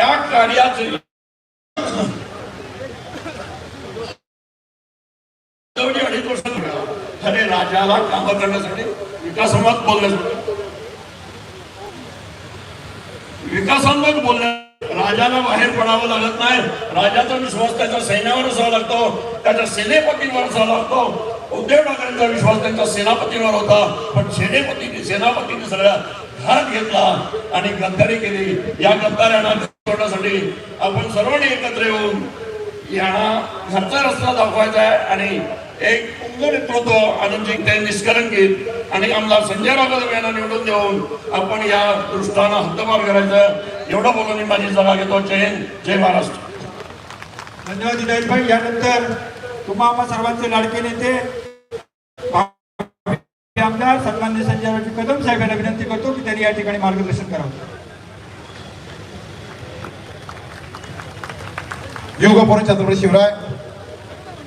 त्या कार्याचे अडीच वर्ष अरे राजाला काम करण्यासाठी विकासामत बोलण्यासाठी विकासात्मक बोलण्या राजाला बाहेर पडावं लागत नाही. राजाचा विश्वास त्याच्या सैन्यावर असावा लागतो. त्याच्या सेनेपतींवर असावा लागतो. उद्धव ठाकरेंचा विश्वास त्यांच्या सेनापतीवर होता. पण सेनेपतीने सेनापतीने सगळ्या घात घेतला आणि गद्दारी केली. या गद्दाऱ्यांना सोडण्यासाठी आपण सर्वांनी एकत्र येऊन यांना घरचा रस्ता दाखवायचा आहे आणि एक पुंग नेतृत्व आनंदजी ते घेत आणि आमदार संजय राव यांना निवडून देऊन आपण या दृष्टानं हद्दपार करायचं. एवढं बोलून मी माझी जागा घेतो. जय जय महाराष्ट्र. धन्यवाद विनायक भाई यानंतर तुम्हा आम्हा सर्वांचे लाडके नेते आमदार सन्मान्य संजय कदम साहेबांना विनंती करतो की त्यांनी या ठिकाणी मार्गदर्शन करावं. योगपुरुष छत्रपती शिवराय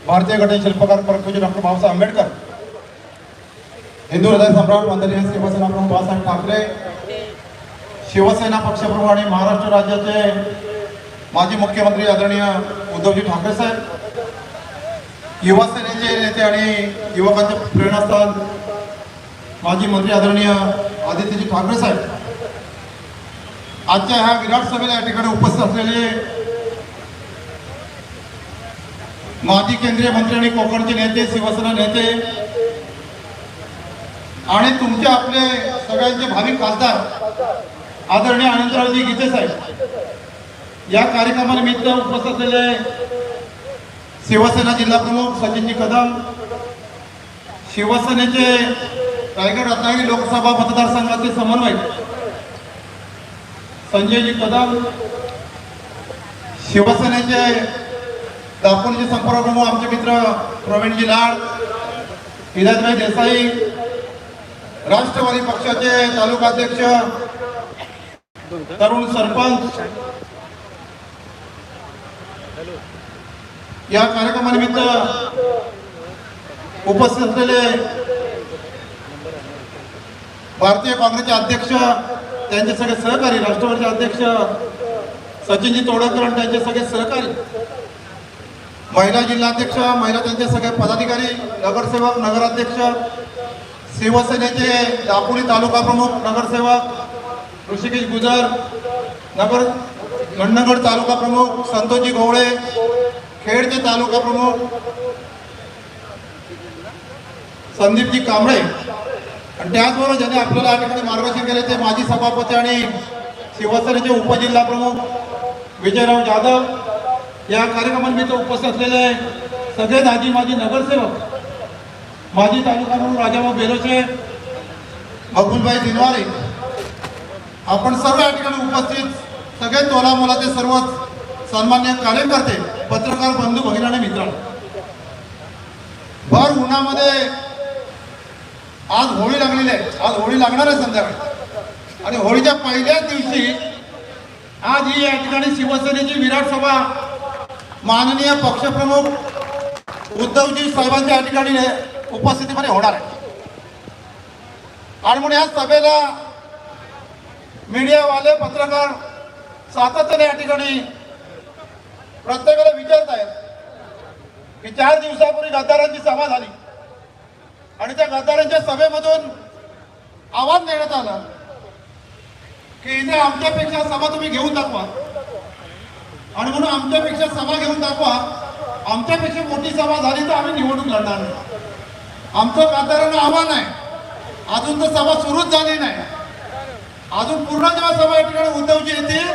भारतीय घटना शिल्पकार परमपूज्य डॉक्टर बाबासाहेब आंबेडकर हिंदू हृदय सम्राट वंदनीय शिवसेना प्रमुख बाळासाहेब ठाकरे शिवसेना पक्षप्रमुख आणि महाराष्ट्र राज्याचे माजी मुख्यमंत्री आदरणीय उद्धवजी ठाकरे साहेब युवासेनेचे नेते आणि युवकांचे प्रेरणास्थान माजी मंत्री आदरणीय आदित्यजी ठाकरे साहेब आजच्या ह्या विराट सभेला या ठिकाणी उपस्थित असलेले माजी केंद्रीय मंत्री आणि कोकणचे नेते शिवसेना नेते आणि तुमचे आपले सगळ्यांचे भावी खासदार आदरणीय आनंदरावजी गीते साहेब या कार्यक्रमानिमित्त उपस्थित असलेले शिवसेना जिल्हा प्रमुख सचिनजी कदम शिवसेनेचे रायगड रत्नागिरी लोकसभा मतदारसंघाचे समन्वयक संजयजी कदम शिवसेनेचे दापोलीचे संपर्क प्रमुख आमचे मित्र प्रवीणजी लाड हिदायतभाई देसाई राष्ट्रवादी पक्षाचे तालुका अध्यक्ष तरुण सरपंच. या कार्यक्रमानिमित्त उपस्थित असलेले भारतीय काँग्रेसचे अध्यक्ष त्यांचे सगळे सहकारी राष्ट्रवादीचे अध्यक्ष सचिनजी तोडकर आणि त्यांचे सगळे सहकारी महिला जिल्हाध्यक्ष महिला त्यांचे सगळे पदाधिकारी नगरसेवक नगराध्यक्ष शिवसेनेचे दापोली तालुका प्रमुख नगरसेवक ऋषिकेश गुजर नगर गंडगड तालुका प्रमुख संतोषजी गवळे खेडचे तालुका प्रमुख संदीपजी कांबळे आणि त्याचबरोबर ज्यांनी आपल्याला या ठिकाणी मार्गदर्शन केले ते माजी सभापती आणि शिवसेनेचे उपजिल्हा प्रमुख विजयराव जाधव या कार्यक्रमानिमित्त उपस्थित असलेले सगळे दाजी माजी नगरसेवक माजी तालुका प्रमुख राजाभाऊ बेलोचे अबुलभाई दिनवारे आपण सर्व या ठिकाणी उपस्थित सगळे तोला मोलाचे सर्व सन्मान्य कार्यकर्ते पत्रकार बंधू भगिनी आणि मित्रांनो. भर उन्हामध्ये आज होळी लागलेली आहे. आज होळी लागणार आहे संध्याकाळी. आणि होळीच्या पहिल्याच दिवशी आज ही या ठिकाणी शिवसेनेची विराट सभा माननीय पक्षप्रमुख उद्धवजी साहेबांच्या या ठिकाणी उपस्थितीमध्ये होणार आहे. आणि म्हणून या सभेला मीडियावाले पत्रकार सातत्याने या ठिकाणी प्रत्येकाला विचारत आहेत की चार दिवसापूर्वी गद्दारांची सभा झाली. आणि त्या गद्दारांच्या सभेमधून आवाज देण्यात आला की इथे आमच्यापेक्षा सभा तुम्ही घेऊन दाखवा. आणि म्हणून आमच्यापेक्षा सभा घेऊन दाखवा. आमच्यापेक्षा मोठी सभा झाली तर आम्ही निवडून लढणार नाही. आमचं गद्दारांना आव्हान आहे. अजून तर सभा सुरूच झाली नाही. अजून पूर्ण जेव्हा सभा या ठिकाणी उद्धवजी येतील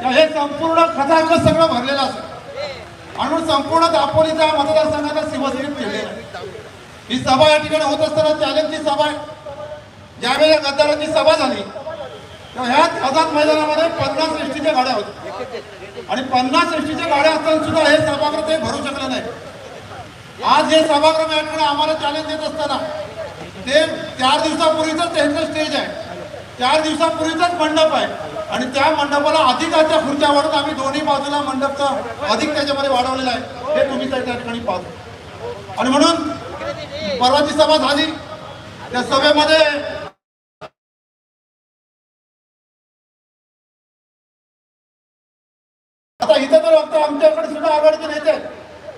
तेव्हा हे संपूर्ण खचाखच सगळं भरलेलं असेल. आणि म्हणून संपूर्ण दापोलीचा मतदारसंघाचा शिवसेनेत केलेला आहे. ही सभा या ठिकाणी होत असताना चॅलेंजची सभा आहे. ज्यावेळी गद्दारांची सभा झाली तेव्हा ह्याच आझाद मैदानामध्ये पन्नास एसटीच्या गाड्या होत्या. आणि पन्नास एसटीच्या गाड्या असताना सुद्धा हे सभागृह ते भरू शकले नाही. आज हे सभागृह या ठिकाणी आम्हाला चॅलेंज देत असताना ते चार दिवसापूर्वीच त्यांचं स्टेज आहे. चार दिवसापूर्वीचाच मंडप आहे. आणि त्या मंडपाला अधिकाच्या खुर्च्या वाढून आम्ही दोन्ही बाजूला मंडपचा अधिक त्याच्यामध्ये वाढवलेलं आहे. हे तुम्ही त्या ठिकाणी पाहतो. आणि म्हणून परवाची सभा झाली. त्या सभेमध्ये आता इथं तर फक्त आमच्याकडे सुद्धा आघाडीचे नेते आहेत.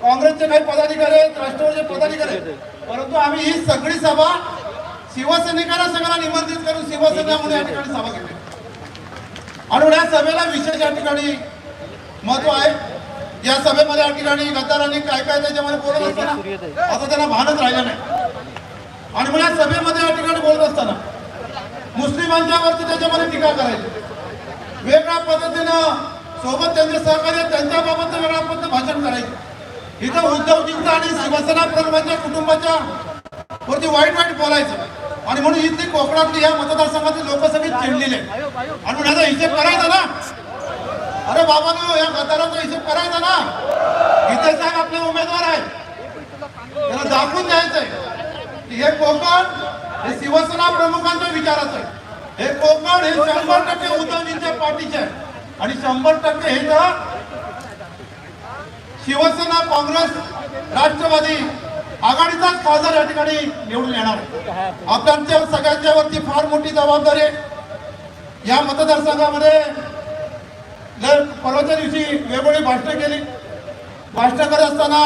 काँग्रेसचे काही पदाधिकारी आहेत राष्ट्रवादीचे पदाधिकारी आहेत. परंतु आम्ही ही सगळी सभा शिवसैनिकांना सगळ्यांना निमंत्रित करून शिवसेना म्हणून या ठिकाणी सभा घेतली. आणि या सभेला विशेष या ठिकाणी महत्त्व आहे. या सभेमध्ये या ठिकाणी गद्दारांनी काय काय त्याच्यामध्ये बोलत असताना आता त्यांना भानच राहिलं नाही. आणि मग या सभेमध्ये या ठिकाणी बोलत असताना मुस्लिमांच्या वरती त्याच्यामध्ये टीका करायची. वेगळ्या पद्धतीनं सोबत त्यांचे सहकार्य त्यांच्याबाबत वेगळ्या पद्धतीने भाषण करायचं. इथं उद्धवजींचा आणि शिवसेना प्रमुखांच्या कुटुंबाच्या वरती वाईट वाईट बोलायचं. आणि म्हणून इथली कोकणातली या मतदारसंघातील लोक सगळी चिडलेले आणि म्हणून याचा हिशेब करायचा ना अरे बाबा या गद्दाराचा हिशोब करायचा ना. इथे साहेब आपले उमेदवार आहेत. त्याला दाखवून द्यायचंय. की हे कोकण हे शिवसेना प्रमुखांच्या विचाराचं आहे. हे कोकण हे शंभर टक्के उद्धवजींच्या पाठीचे आहे. आणि शंभर टक्के हे तर शिवसेना काँग्रेस राष्ट्रवादी आघाडीचाच खासदार या ठिकाणी निवडून येणार आहे. आपल्या सगळ्यांच्या वरती फार मोठी जबाबदारी आहे. या मतदारसंघामध्ये जर परवाच्या दिवशी वेगवेगळी भाषणं केली. भाषणं करत असताना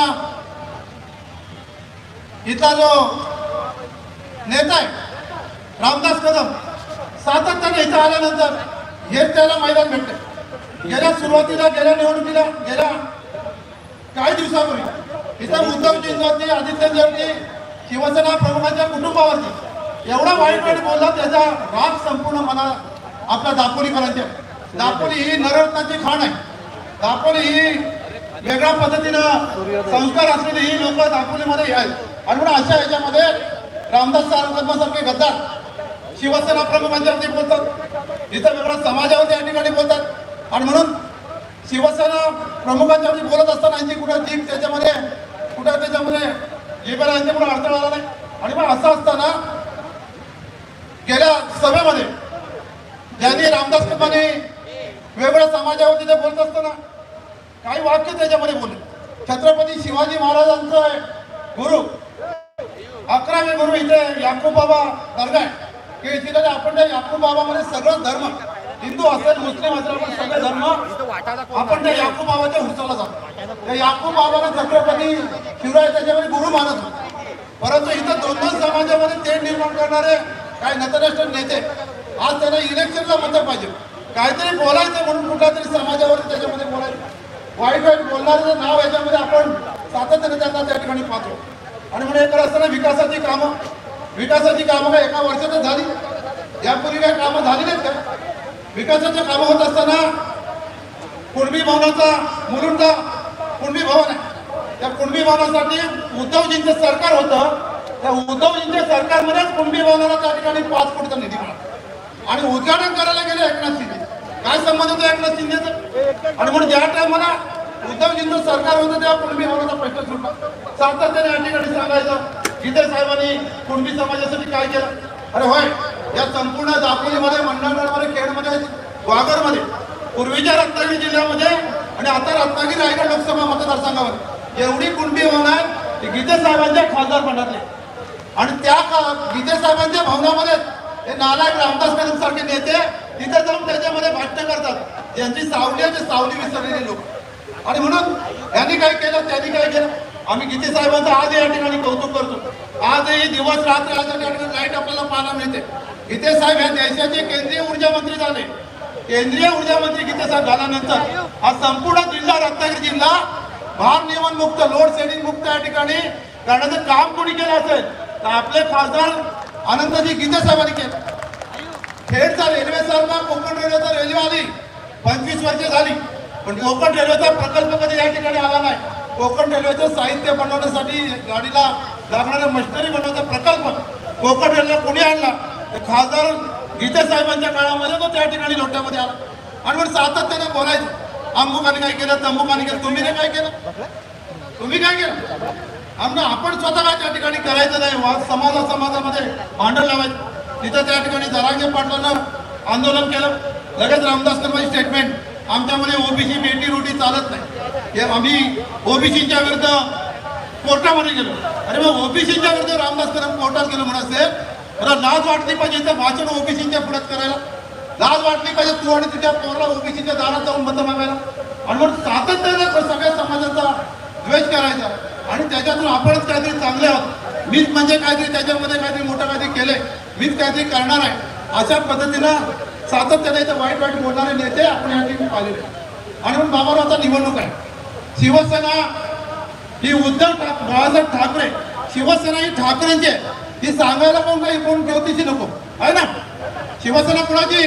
इथला जो नेता आहे रामदास कदम सातत्याने इथं आल्यानंतर हेच त्याला मैदान भेटते गेल्या सुरुवातीला गेल्या निवडणुकीला गेल्या काही दिवसापूर्वी इथं उद्धवजींवरती आदित्यजींवरती शिवसेना प्रमुखांच्या कुटुंबावरती एवढा वाईट वाईट बोलला त्याचा राग संपूर्ण मला आपल्या दापोलीकरांच्या. दापोली ही नररत्नाची खाण आहे. दापोली ही वेगळ्या पद्धतीनं संस्कार असलेली ही लोक दापोलीमध्ये आहेत. आणि म्हणून अशा याच्यामध्ये रामदास सारखे गद्दार शिवसेना प्रमुखांच्यावरती बोलतात. इथं वेगळ्या समाजावरती या ठिकाणी बोलतात. आणि म्हणून शिवसेना प्रमुखांच्यावरती बोलत असताना यांची कुठं जीप त्याच्यामध्ये कुठं त्याच्यामध्ये जिभेला यांच्या कुठं अडथळा आला नाही. आणि मग असं असताना गेल्या सभेमध्ये ज्यांनी रामदास कदमांनी वेगळ्या समाजावरती ते बोलत असताना काही वाक्य त्याच्यामध्ये बोलले. छत्रपती शिवाजी महाराजांचं गुरु अकरावे गुरु इथे याकूब बाबा दर्गा की तिथे आपण त्या याकूब बाबामध्ये सगळं धर्म हिंदू असेल मुस्लिम असेल आपण सगळे धर्म आपण त्या याकूब बाबाच्या हुरसाला जातो. त्या याकूब बाबाला छत्रपती शिवराय त्याच्यामध्ये गुरु मानत होते. परंतु इथं दोन दोन समाजामध्ये ते निर्माण करणारे काही नतराष्ट्र नेते आज त्यांना इलेक्शनला मतं पाहिजे. काहीतरी बोलायचं म्हणून कुठला तरी समाजावर त्याच्यामध्ये बोलायचं. वाईट वाईट बोलणाऱ्याचं नाव याच्यामध्ये आपण सातत्याने त्यांना त्या ठिकाणी पाहतो. आणि म्हणून हे असताना विकासाची कामं विकासाची कामं काय एका वर्षातच झाली? यापूर्वी काय कामं झाली नाहीत का? विकासाची कामं होत असताना कुणबी भवनाचा मुलुंडचा कुणबी भवन आहे. त्या कुणबी भवनासाठी उद्धवजींचं सरकार होतं. त्या उद्धवजींच्या सरकारमध्येच कुणबी भवनाला त्या ठिकाणी पाच कोटीचा निधी मिळाला. आणि उद्घाटन करायला गेले एकनाथ शिंदे. काय संबंध होतो एकनाथ शिंदेचा? आणि म्हणून ज्या टायमाला उद्धवजींचं सरकार होतं तेव्हा कुणबी भवनाचा प्रश्न सुटला सातत्याने या ठिकाणी सांगायचं. जिथे साहेबांनी कुणबी समाजासाठी काय केलं? अरे होय या संपूर्ण दापोलीमध्ये मंडळमध्ये खेडमध्ये वागरमध्ये पूर्वीच्या रत्नागिरी जिल्ह्यामध्ये आणि आता रत्नागिरी रायगड लोकसभा मतदारसंघावर एवढी कुणबी होणार की गीते साहेबांच्या खासदार फंडातले आणि त्या गीते साहेबांच्या भवनामध्ये हे नालायक रामदास कदम सारखे नेते तिथे जाऊन त्याच्यामध्ये भाषण करतात. ज्यांची सावली आहे सावली विसरलेले लोक. आणि म्हणून यांनी काय केलं त्यांनी काय केलं? आम्ही गीते साहेबांचं आज या ठिकाणी कौतुक करतो. आजही दिवस रात्र आज या ठिकाणी लाइट आपल्याला पाहायला मिळते. गीते साहेब या देशाचे केंद्रीय ऊर्जा मंत्री झाले. केंद्रीय ऊर्जा मंत्री गीते साहेब झाल्यानंतर हा संपूर्ण जिल्हा रत्नागिरी जिल्हा भार नियमन मुक्त लोड शेडिंग मुक्त या ठिकाणी करण्याचं काम कोणी केलं असेल तर आपले खासदार आनंदजी गीते साहेबांनी केलं. खेडचा रेल्वे सारखा कोकण रेल्वेचा रेल्वे आली. पंचवीस वर्षे झाली. पण कोकण रेल्वेचा प्रकल्प कधी या ठिकाणी आला नाही. कोकण रेल्वेचं साहित्य बनवण्यासाठी गाडीला लागणारे मशिनरी बनवण्याचा प्रकल्प कोकण रेल्वे कोणी आणला? तर खासदार गीते साहेबांच्या काळामध्ये तो त्या ठिकाणी लोट्यामध्ये आला. आणि मग सातत्याने बोलायचं. अमुकाने काय केलं? तमुकाने केलं. तुम्ही काय केलं? तुम्ही काय केलं? आमना आपण स्वतः काय त्या ठिकाणी करायचं नाही? वा- समाजा समाजामध्ये भांडण लावायचं. तिथं त्या ठिकाणी जरांगे पाटलांना आंदोलन केलं. लगेच रामदास कर्माची स्टेटमेंट आमच्यामध्ये ओबीसी बेटी रोटी चालत नाही. हे आम्ही ओबीसीच्या विरुद्ध कोर्टामध्ये गेलो. अरे मग ओबीसीच्या विरुद्ध रामदास कदम कोर्टात गेलो म्हणून असेल मला लाज वाटली पाहिजे इथं भाषण ओबीसीच्या पुढ्यात करायला? लाज वाटली पाहिजे तू आणि तुझ्या पोराला ओबीसीच्या दारात जाऊन बंद मागायला? आणि म्हणून सातत्याने सगळ्या समाजाचा द्वेष करायचा. आणि त्याच्यातून आपणच काहीतरी चांगले आहोत. मीच म्हणजे काहीतरी त्याच्यामध्ये काहीतरी मोठं काहीतरी केलंय. मीच काहीतरी करणार आहे. अशा पद्धतीनं सातत्याने इथं वाईट वाईट बोलणारे नेते आपण या ठिकाणी पाहिलेले आणि म्हणून बाबाराव आता निवडणूक आहे. शिवसेना ही उद्धव ठाक बाळासाहेब ठाकरे शिवसेना ही ठाकरेंची आहे. ही सांगायला पण काही कोण ज्योतिषी नको. आहे ना? शिवसेना कुणाची?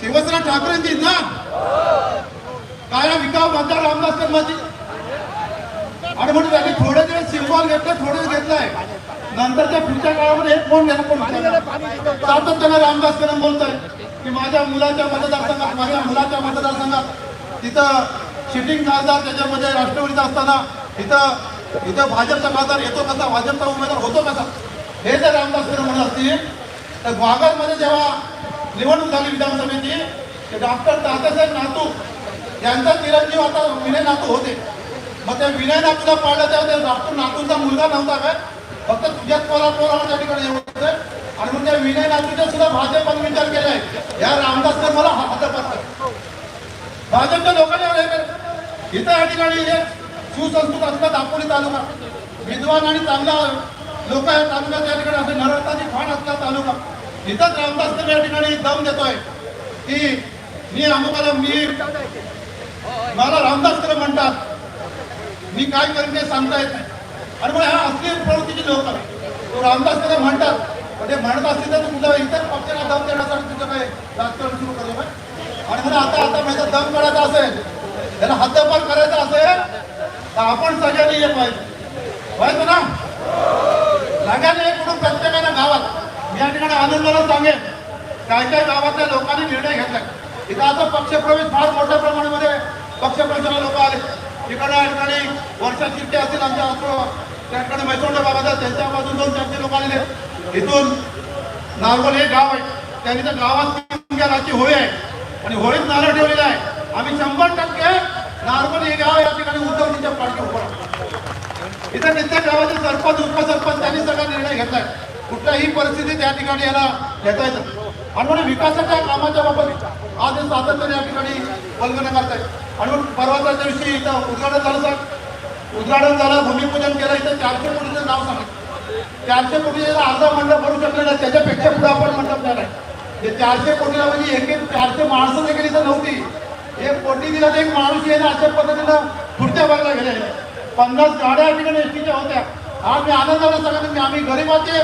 शिवसेना ठाकरेंची ना? काय विकास विकाव मतदार रामदास कर्माची आणि म्हणून त्यांनी थोडे दिवस सिम्बॉल घेतलं थोडे घेतलाय नंतरच्या पुढच्या काळामध्ये एक फोन घेणं कोण विचारणार? सातत्यानं रामदास कदम बोलतोय की माझ्या मुलाच्या मतदारसंघात माझ्या मुलाच्या मतदारसंघात तिथं शिटिंग खासदार त्याच्यामध्ये राष्ट्रवादीचा असताना इथं इथं भाजपचा खासदार येतो कसा? भाजपचा उमेदवार होतो कसा? हे जर रामदास कदम म्हणत असतील तर ग्वागरमध्ये जेव्हा निवडणूक झाली विधानसभेची डॉक्टर तात्यासाहेब नातू यांचा चिरंजीव आता विनय नातू होते. मग त्या विनय नातूला पाडलं तेव्हा त्या डॉक्टर नागपूरचा मुलगा नव्हता काय? फक्त तुझ्याच पोरा पोरावर त्या ठिकाणी होते. आणि मग त्या विनय नागपूरच्या सुद्धा भाजपने विचार केलाय. या रामदास तर मला हातपात भाजपच्या लोकांनी इथं या ठिकाणी हे सुसंस्कृत असला दापोली तालुका. विद्वान आणि चांगला लोक या तालुक्यात या ठिकाणी असे नरळताची खाण असला तालुका. इथंच रामदास तर या ठिकाणी जाऊन देतोय. की मी अमुकाला मी मला रामदास तर म्हणतात. मी काय करेन ते सांगता येत नाही आणि मग ह्या असली प्रवृत्तीची लोक तो रामदास त्याला म्हणतात. पण ते म्हणत असतील तर तुझ्या इतर पक्षाला दम देण्यासाठी तुझं काय राजकारण सुरू करतो काय आणि म्हणून आता आता माझा दम करायचा असेल त्याला हद्दपार करायचा असेल तर आपण सगळ्यांनी हे पाहिजे. पाहिजे ना? सगळ्यांनी एक म्हणून प्रत्येकानं गावात मी या ठिकाणी आनंदाला सांगेन काय काय गावातल्या लोकांनी निर्णय घेतलाय. इथं आता पक्षप्रवेश फार मोठ्या प्रमाणामध्ये पक्षप्रवेशाला लोक आले. तिकडे या ठिकाणी वर्षा चिठ्ठे असतील आमच्या त्या ठिकाणी मैसोंडे बाबाचा त्यांच्या बाजून दोन चारशे लोक आलेले इथून नारगोल हे गाव आहे. त्यांनी तर गावात राची होळी आहे. आणि होळीत नारळ ठेवलेला आहे. आम्ही शंभर टक्के नारगोल हे गाव या ठिकाणी उद्धवजींच्या पाठी उभं इथं नित्य गावाचे सरपंच उपसरपंच त्यांनी सगळा निर्णय घेतलाय. कुठल्याही परिस्थिती त्या ठिकाणी याला घेता येतं आणि म्हणून विकासाच्या कामाच्या बाबत आज सातत्याने या ठिकाणी वल्गना करतायत. म्हणून परवाच्या दिवशी इथं उद्घाटन झालं सर उद्घाटन झालं भूमिपूजन केलं इथं चारशे कोटीचं नाव सांगितलं. चारशे कोटीचं अर्धा मंडप भरू शकले नाही त्याच्यापेक्षा पुढे आपण मंडप द्या नाही चारशे कोटीला म्हणजे एक एक चारशे माणसं देखील इथं नव्हती. एक कोटी दिला तर एक माणूस येणं अशा पद्धतीनं पुढच्या भागाला गेले पन्नास गाड्या ठिकाणी एसटीच्या होत्या. आज मी आनंदाला सांगतो मी आम्ही गरीबाचे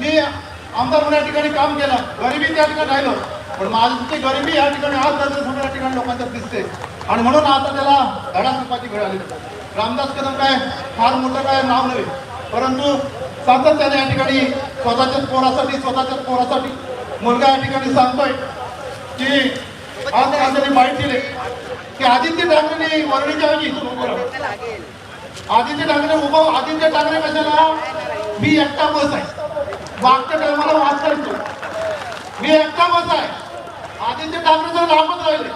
मी आमदार म्हणून या ठिकाणी काम केलं. गरिबी त्या ठिकाणी राहिलो. पण माझी गरिबी या ठिकाणी आज नजर या ठिकाणी लोकांच्या दिसते. आणि म्हणून आता त्याला धडा सुपाची वेळ आली रामदास कदम काय फार मोठं काय नाव नव्हे. परंतु सातत्याने या ठिकाणी स्वतःच्याच पोरासाठी स्वतःच्याच पोरासाठी मुलगा या ठिकाणी सांगतोय की आज त्यांनी माहिती दिले की आदित्य ठाकरेंनी वर्णीच्या ऐवजी उभं आदित्य ठाकरे उभं आदित्य ठाकरे कशाला? मी एकटा बस आहे. मागच्या टायमाला वाद करतो मी एकटा बस आहे. आदित्य ठाकरे जर लांबच राहिले.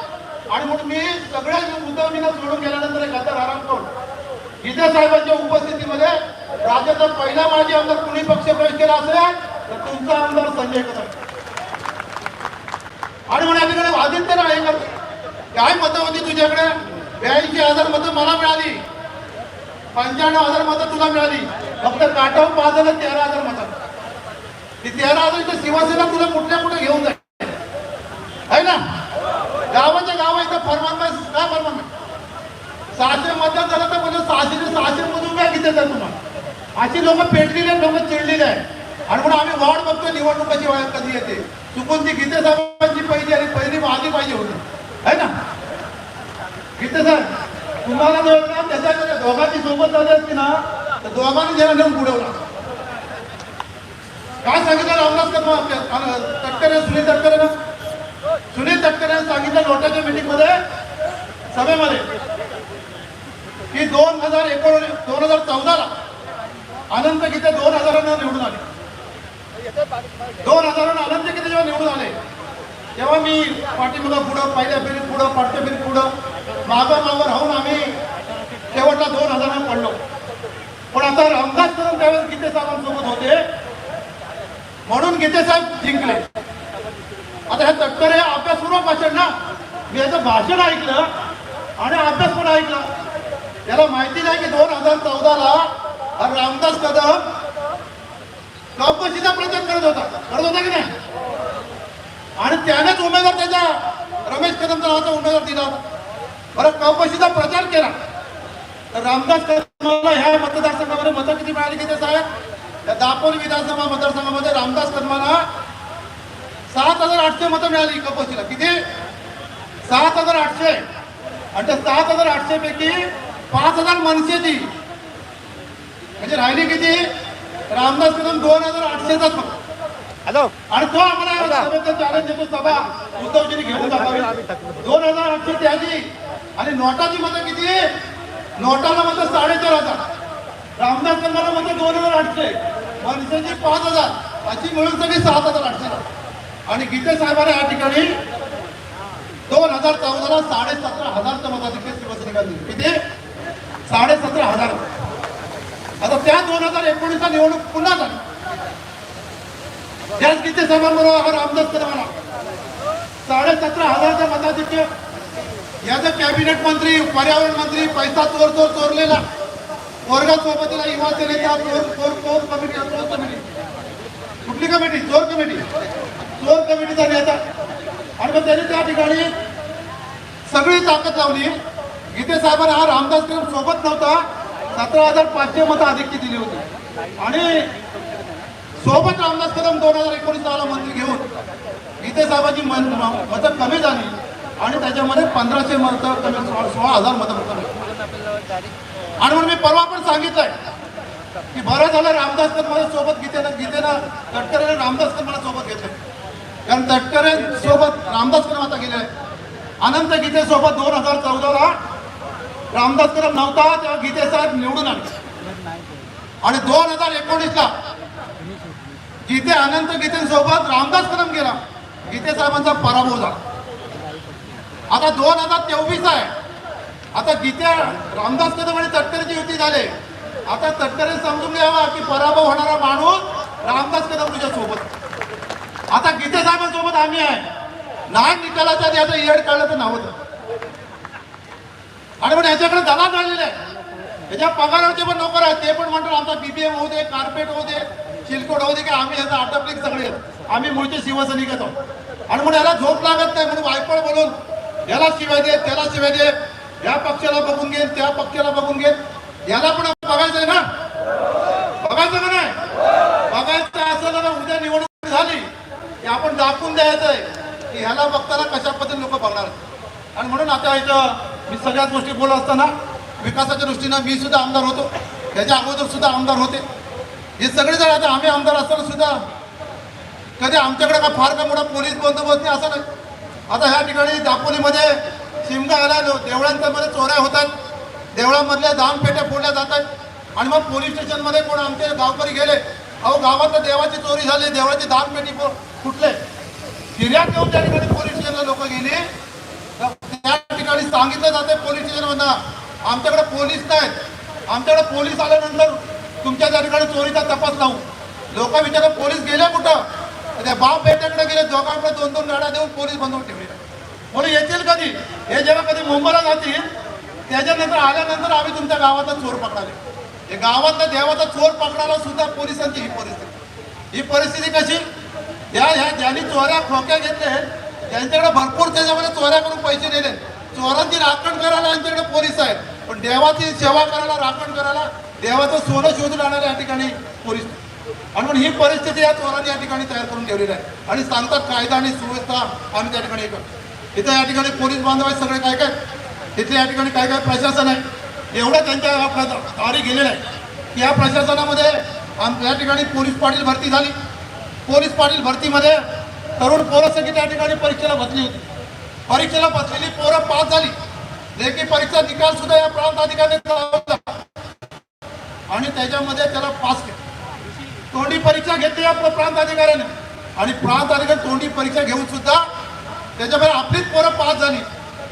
आणि म्हणून मी सगळ्या उद्धवजींना सोडून गेल्यानंतर एक गद्दार आराम करून गीते साहेबांच्या उपस्थितीमध्ये राज्याचा पहिला माजी आमदार कुणी पक्ष प्रवेश केला असेल तर तुमचा आमदार संजय कदम. आणि म्हणून या आदित्य ना काय मतं होती तुझ्याकडे? ब्याऐंशी हजार मतं मला मिळाली. पंच्याण्णव हजार मतं तुला मिळाली. फक्त काटावर पाच हजार तेरा हजार मतं. ती तेरा हजार शिवसेना तुला कुठल्या कुठे घेऊन जाईल आहे ना गावाच्या गाव इथं फरमान नाही काय फरमान नाही सहाशे मतदान झालं तर म्हणजे सहाशे ते सहाशे देतात तुम्हाला. अशी लोक पेटलेले लोक चिडलेले आहे आणि म्हणून आम्ही वाढ बघतोय निवडणुकाची वेळ कधी येते. चुकून ती गीते साहेबांची पहिली आणि पहिली आधी पाहिजे होती. आहे ना? गीते साहेब तुम्हाला जर ना त्याच्या दोघांची सोबत झाली असती ना तर दोघांनी त्याला नेऊन बुडवला काय सांगितलं रामदास कदम आपल्या तटकरे सुनील तटकरे ना? सुनील तटकरे सांगितलं लोटाच्या मीटिंगमध्ये सभेमध्ये. की दोन हजार एकोण दोन हजार चौदाला अनंत गीते दोन हजारांना निवडून आले. दोन हजारांना अनंत गीते जेव्हा निवडून आले तेव्हा मी पाठीमागं पुढं पहिल्या फेरीत पुढं पाठच्या फेरीत पुढं मागं मागं राहून आम्ही शेवटला दोन हजारांना पडलो. पण आता रामदास करून त्यावेळेस गीते साहेबांसोबत होते. म्हणून गीते साहेब जिंकले. आता ह्या अभ्यासपूर्वक भाषण ना. मी याचं भाषण ऐकलं आणि अभ्यास पण ऐकला. याला माहिती नाही की दोन हजार चौदाला रामदास कदम कपशीचा प्रचार करत होता. करत होता की नाही? आणि त्यानेच उमेदवार त्याचा रमेश कदमचा नावाचा उमेदवार दिला होता. बरं कपशीचा प्रचार केला. तर रामदास कदमाला ह्या मतदारसंघामध्ये मतं किती मिळाली किती साहेब या दापोली विधानसभा मतदारसंघामध्ये रामदास कदमाला सात हजार आठशे मतं मिळाली कपशीला किती? सात हजार आठशे. आणि त्या सात हजार आठशे पैकी पाच हजार मनसेची म्हणजे राहिली किती? रामदास कदम दोन हजार आठशेचाच फक्त. हॅलो. आणि तो आम्हाला सभेचं चॅलेंज देतो सभा उद्धवजींनी घेऊन दोन हजार आठशे त्याची आणि नोटाची मतं किती? नोटाला मतं साडेचार हजार. रामदास कदमाला मतं दोन हजार आठशे. मनसेची पाच हजार. अशी मिळून सगळी सात हजार आठशे. आणि गीते साहेबांनी या ठिकाणी दोन हजार चौदाला साडे सतरा हजारच्या मताधिक्य शिवसेनेला दिली. किती? साडे सतरा हजार. आता त्या दोन हजार एकोणीसला निवडणूक पुन्हा झाली. याच गीते साहेबांबरोबर रामदास कदमाला साडे सतरा हजारच्या मताधिक्य. याचं कॅबिनेट मंत्री पर्यावरण मंत्री पैसा चोर चोर चोरलेला वर्गा सोबतीला युवा सेनेचा चोर चोर चोर कमिटी चोर कमिटी. कुठली कमिटी? चोर कमिटी. चोर कमिटीचा नेता. आणि मग त्याने त्या ठिकाणी सगळी ताकद लावली. गीते साहेबांना हा रामदास कदम सोबत नव्हता. सतरा हजार पाचशे मतं अधिक दिली होती. आणि सोबत रामदास कदम दोन हजार एकोणीस साला मंत्री घेऊन. गीते साहेबांची मन- मतं कमी झाली. आणि त्याच्यामध्ये पंधराशे मतं कमी सोळा हजार मतं कमी आणि म्हणून मी परवा पण सांगितलंय की बरं झालं रामदास कदमाला सोबत गीतेनं गीतेनं तटकरेने रामदास कदमाला सोबत घेतलं. कारण तटकरे सोबत रामदास कदम आता गेले अनंत गीते सोबत दोन हजार चौदाला रामदास कदम नव्हता तेव्हा गीते साहेब निवडून आले. आणि दोन हजार एकोणीसला गीते अनंत गीतेसोबत रामदास कदम गेला. गीते साहेबांचा पराभव झाला. आता दोन हजार तेवीस आहे. आता गीते रामदास कदम आणि तटकरेची युती झाले. आता तटकरे समजून घ्यावा की पराभव होणारा माणूस रामदास कदम तुझ्या सोबत. आता गीते साहेबांसोबत आम्ही आहे. नाही निकालाचा आधी येड काढलं तर नव्हतं आणि पण याच्याकडे दलाल झालेले आहे त्याच्या पगाराचे पण नोकर आहेत. ते पण म्हणतात आमचा बीबीएम होऊ दे कार्पेट होऊ दे शिलकोट होऊ दे की आम्ही याचा आटपले सगळे. आम्ही मुळचे शिवसैनिक येतो आणि म्हणून याला झोप लागत नाही. म्हणून वायपळ बोलून याला शिवाय दे त्याला शिवाय दे. या पक्षाला बघून घेईन त्या पक्षाला बघून घेईल याला पण बघायचंय ना? बघायचं का नाही? बघायचं असं ना उद्या निवडणूक झाली की आपण दाखवून द्यायचंय की ह्याला बघताना कशा पद्धतीने लोक बघणार आहेत. आणि म्हणून आता इथं मी सगळ्याच गोष्टी बोलत असताना विकासाच्या दृष्टीनं मी सुद्धा आमदार होतो. त्याच्या अगोदर सुद्धा आमदार होते. हे सगळे जण आता आम्ही आमदार असताना सुद्धा कधी आमच्याकडे का फार का मोठा पोलीस बंदोबस्त नाही असं नाही. आता ह्या ठिकाणी दापोलीमध्ये शिमगा आला देवळांच्यामध्ये चोऱ्या होतात. देवळामधल्या दामपेट्या फोडल्या जातात. आणि मग पोलीस स्टेशनमध्ये कोण आमचे गावकरी गेले अहो गावातलं देवाची चोरी झाली देवळाची दामपेटी फुटले. फिर्याद घेऊन त्या ठिकाणी पोलीस स्टेशनला लोक गेले. त्या ठिकाणी सांगितलं जाते पोलीस स्टेशनमधनं आमच्याकडे पोलीस नाहीत. आमच्याकडे पोलीस आल्यानंतर तुमच्या त्या ठिकाणी चोरीचा तपास लावू? लोक विचारलं पोलीस गेले कुठं? त्या बाप बेट्याकडे गेले दोघांकडे दोन दोन गाड्या देऊन पोलीस बंदवून ठेवले म्हणून येतील कधी? हे जेव्हा कधी मुंबईला जातील त्याच्यानंतर आल्यानंतर आम्ही तुमच्या गावातला चोर पकडाले हे गावातला देवाचा चोर पकडायला सुद्धा पोलिसांची ही परिस्थिती ही परिस्थिती कशी? या ह्या ज्यांनी चोऱ्या खोक्या घेतले त्यांच्याकडे भरपूर त्याच्यामध्ये चोऱ्या करून पैसे दिले चोरांची राखण करायला यांच्याकडे पोलीस आहेत. पण देवाची सेवा करायला राखण करायला देवाचं सोनं शोधून आणायला या ठिकाणी पोलीस आणि म्हणून ही परिस्थिती या चोरांनी या ठिकाणी तयार करून ठेवलेली आहे. आणि सांगतात कायदा आणि सुव्यवस्था आम्ही त्या ठिकाणी करतो. इथं या ठिकाणी पोलीस बांधव आहेत सगळे काय काय? तिथले या ठिकाणी काय काय प्रशासन आहे? एवढं त्यांच्या तारी गेलेलं आहे. की या प्रशासनामध्ये आम या ठिकाणी पोलीस पाटील भरती झाली. पोलीस पाटील भरतीमध्ये तरुण पोरं सगळी त्या ठिकाणी परीक्षेला बसली होती. परीक्षेला बसलेली पोरं पास झाली. लेखी परीक्षा निकाल सुद्धा या प्रांत अधिकाऱ्यांनी आणि त्याच्यामध्ये त्याला पास केलं. तोंडी परीक्षा घेतली या प्रांत अधिकाऱ्याने. आणि प्रांत अधिकारी तोंडी परीक्षा घेऊन सुद्धा त्याच्यामध्ये आपलीच पोरं पास झाली.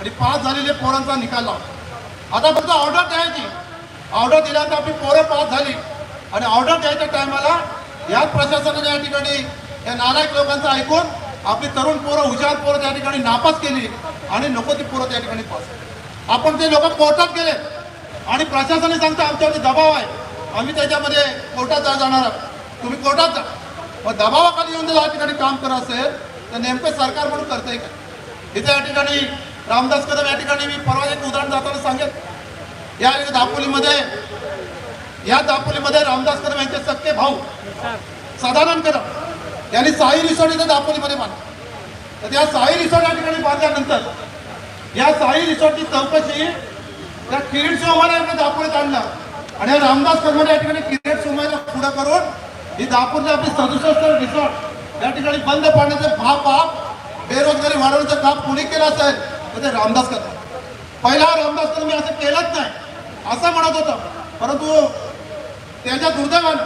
आणि पास झालेले पोरांचा निकाल लावला. आता फक्त ऑर्डर द्यायची. ऑर्डर दिल्यानंतर आपली पोरं पास झाली. आणि ऑर्डर द्यायच्या टायमाला याच प्रशासनाने या ठिकाणी या नालायक लोकांचं ऐकून आपली तरुण पोरं हुशार पोरं त्या ठिकाणी नापास केली आणि नको ती पोरं त्या ठिकाणी पास आपण ते लोक कोर्टात गेले आणि प्रशासनाने सांगतं आमच्यावरती दबाव आहे. आम्ही त्याच्यामध्ये कोर्टात जा- जाणार आहोत. तुम्ही कोर्टात जा. मग दबावाखाली येऊन जर या ठिकाणी काम करत असेल तर नेमकं सरकार म्हणून करतंय का? इथे या ठिकाणी रामदास कदम या ठिकाणी मी परवा एक उदाहरण जाताना सांगेल या दापोलीमध्ये या दापोलीमध्ये रामदास कदम यांचे सक्के भाऊ सदानंद कदम. यांनी साई रिसॉर्ट इथं दापोलीमध्ये बांधलं. तर त्या साई रिसॉर्ट या ठिकाणी बांधल्यानंतर या साई रिसॉर्टची चौकशी त्या किरीट सोमाला यांनी दापोलीत आणलं. आणि या रामदास कदम या ठिकाणी किरीट सोमाला पुढं करून ही दापोरची आपली सदुसष्ट रिसॉर्ट या ठिकाणी बंद पाडण्याचं भाव पाप बेरोजगारी वाढवण्याचं काम कोणी केलं असेल तर ते रामदास कदम पहिला रामदास कदम मी असं केलंच नाही असं म्हणत होतं. परंतु त्याच्या दुर्दैवानं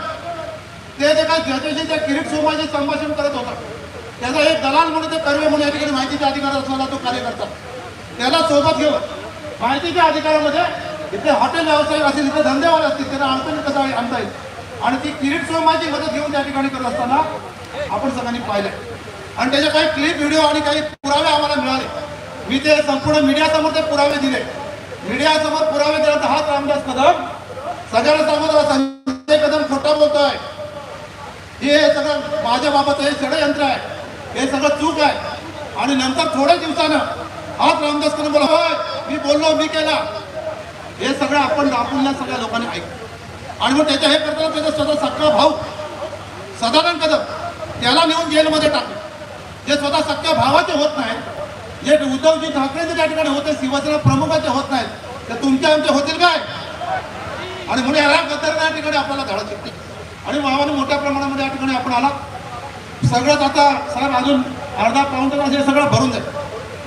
ते जे काय त्या किरीट सोमाशी संभाषण करत होता त्याचा एक दलाल म्हणून ते कर्वे म्हणून या ठिकाणी माहितीचा अधिकार असणारा तो कार्यकर्ता. त्याला सोबत घेऊन माहितीच्या अधिकारामध्ये इथे हॉटेल व्यावसायिक असतील इथे धंदेवाले असतील त्यांना अडचणी कसं आणता येईल? आणि ती किरीट सोमाची मदत घेऊन त्या ठिकाणी करत असताना आपण सगळ्यांनी पाहिलं. आणि त्याचे काही क्लिप व्हिडिओ आणि काही पुरावे आम्हाला मिळाले. मी ते संपूर्ण मीडियासमोर ते पुरावे दिले. मीडियासमोर पुरावे दिल्यानंतर हाच रामदास कदम सगळ्यांना सांगत संजय कदम खोटा बोलतोय. हे सगळं माझ्या बाबत हे षडयंत्र आहे. हे सगळं चूक आहे. आणि नंतर थोड्या दिवसानं हाच रामदास कदम बोला होय मी बोललो मी केला. हे सगळं आपण दाखवून सगळ्या लोकांनी ऐकलं. आणि मग त्याच्या हे करताना त्याचा स्वतः सख्खा भाऊ सदानंद कदम त्याला नेऊन जेलमध्ये टाकलं. जे स्वतः सख्या भावाचे होत नाहीत जे उद्धवजी ठाकरेचे त्या ठिकाणी होते शिवसेना प्रमुखाचे होत नाहीत ते तुमच्या आमचे होतील काय? आणि म्हणून याला गद्दार ठिकाणी आपल्याला धडा शिकते आणि मावाने मोठ्या प्रमाणामध्ये या ठिकाणी आपण आला सगळंच आता साहेब अजून अर्धा पाऊन तास हे सगळं भरून जाईल.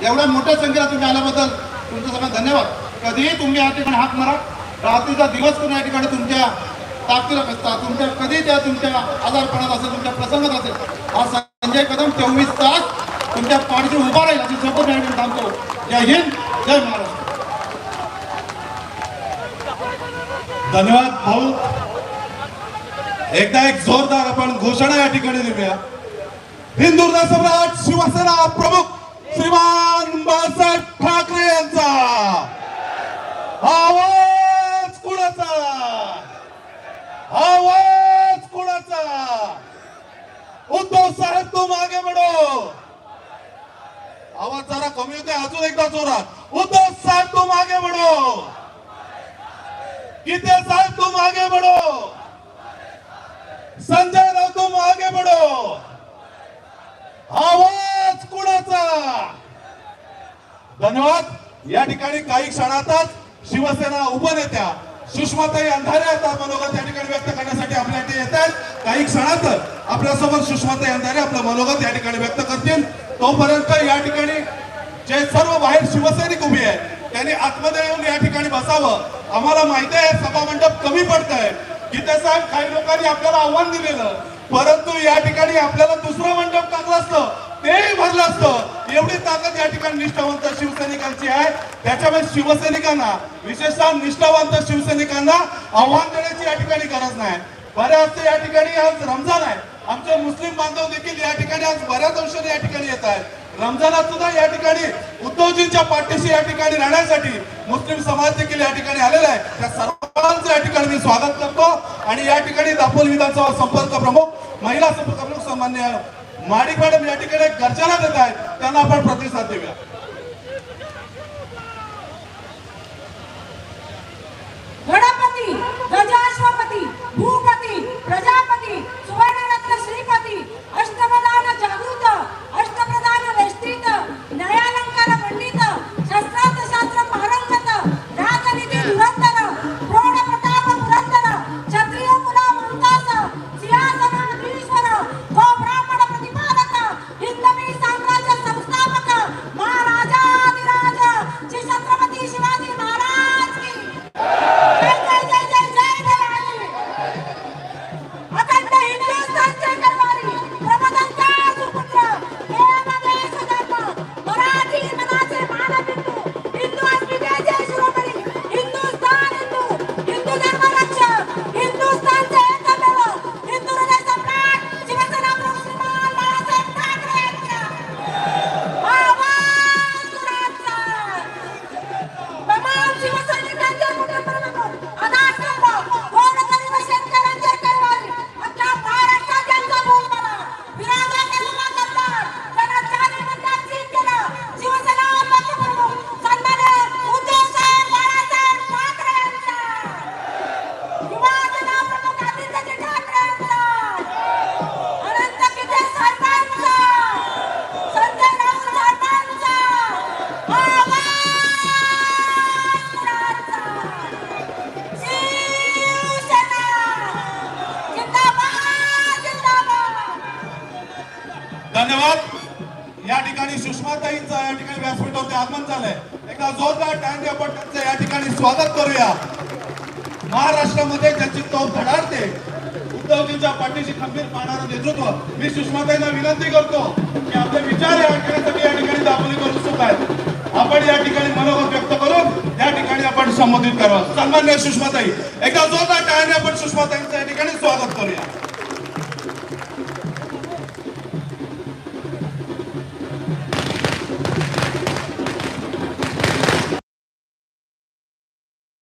एवढ्या मोठ्या संख्येला तुम्ही आल्याबद्दल तुमचं सगळं धन्यवाद. कधीही तुम्ही या ठिकाणी हाक मारा. रात्रीचा दिवस करून या ठिकाणी तुमच्या ताकदीला बसता. तुमच्या कधी त्या तुमच्या आजारपणात असेल तुमच्या प्रसंगात असेल. हा संजय कदम चोवीस तास तुमच्या पाठीशी उभा राहील अशी शपथ या ठिकाणी सांगतो जय हिंद जय महाराष्ट्र. धन्यवाद भाऊ. एकदा एक जोरदार आपण घोषणा या ठिकाणी देऊया. हिंदुर्ग सम्राट शिवसेना प्रमुख श्रीमान बाळासाहेब ठाकरे यांचा. आवाज कुणाचा? आवाज कुणाचा? उद्धव साहेब तो मागे बढो. आवाज जरा कमी होते अजून एकदा जोरात. उद्धव साहेब तो मागे म्हणो गीते साहेब तुम मागे बढ़ो. संजय राऊत मागे आगे आवाज कुणाचा? धन्यवाद. या ठिकाणी काही क्षणातच शिवसेना उपनेत्या सुषमाताई अंधारे आता मनोगत या ठिकाणी व्यक्त करण्यासाठी आपल्या इथे येत आहेत. काही क्षणातच आपल्यासोबत सुषमाताई अंधारे आपलं मनोगत या ठिकाणी व्यक्त करतील. तोपर्यंत या ठिकाणी जे सर्व बाहेर शिवसैनिक उभे आहेत त्यांनी आतमध्ये येऊन या ठिकाणी बसावं. आम्हाला माहिती आहे सभा मंडप कमी पडत आहे गीते साहेब काही लोकांनी आपल्याला आव्हान दिलेलं. परंतु या ठिकाणी आपल्याला दुसरं मंडप टाकलं असतं तेही भरलं असतं. एवढी ताकद या ठिकाणी निष्ठावंत शिवसैनिकांची आहे. त्याच्यामुळे शिवसैनिकांना विशेषतः निष्ठावंत शिवसैनिकांना आव्हान देण्याची या ठिकाणी गरज नाही. बऱ्याच या ठिकाणी आज रमजान आहे. आमचे मुस्लिम बांधव देखील या ठिकाणी आज बऱ्याच अंशाने या ठिकाणी येत आहेत. रमजानात सुद्धा या ठिकाणी उद्धवजींच्या पाठीशी या ठिकाणी राहण्यासाठी मुस्लिम समाज देखील या ठिकाणी आलेला आहे. त्या सर्वांचं या ठिकाणी मी स्वागत करतो. आणि या ठिकाणी दापोल विधानसभा संपर्क प्रमुख महिला संपर्क प्रमुख सामान्य माडिक मॅडम या ठिकाणी गर्जना देत आहेत. त्यांना आपण प्रतिसाद देऊया. गणपती गजाश्वपती भूपती प्रजापती धन्यवाद. या ठिकाणी सुषमाताईंचं या ठिकाणी व्यासपीठावरती आगमन झालंय. एका जोरदार टाळ्यांनी आपण त्यांचं या ठिकाणी स्वागत करूया. महाराष्ट्रामध्ये ज्याची तोफ धडाडते उद्धवजींच्या पाठीशी खंबीर पाहणारं नेतृत्व मी सुषमाताईंना विनंती करतो की आपले विचार या ठिकाणी या ठिकाणी दाखवले करू उत्सुक आहेत आपण या ठिकाणी मनोगत व्यक्त करून या ठिकाणी आपण संबोधित करावं. सन्मान्य सुषमाताई एकदा जोरदार टाळ्याने आपण सुषमाताईंचं या ठिकाणी स्वागत करूया.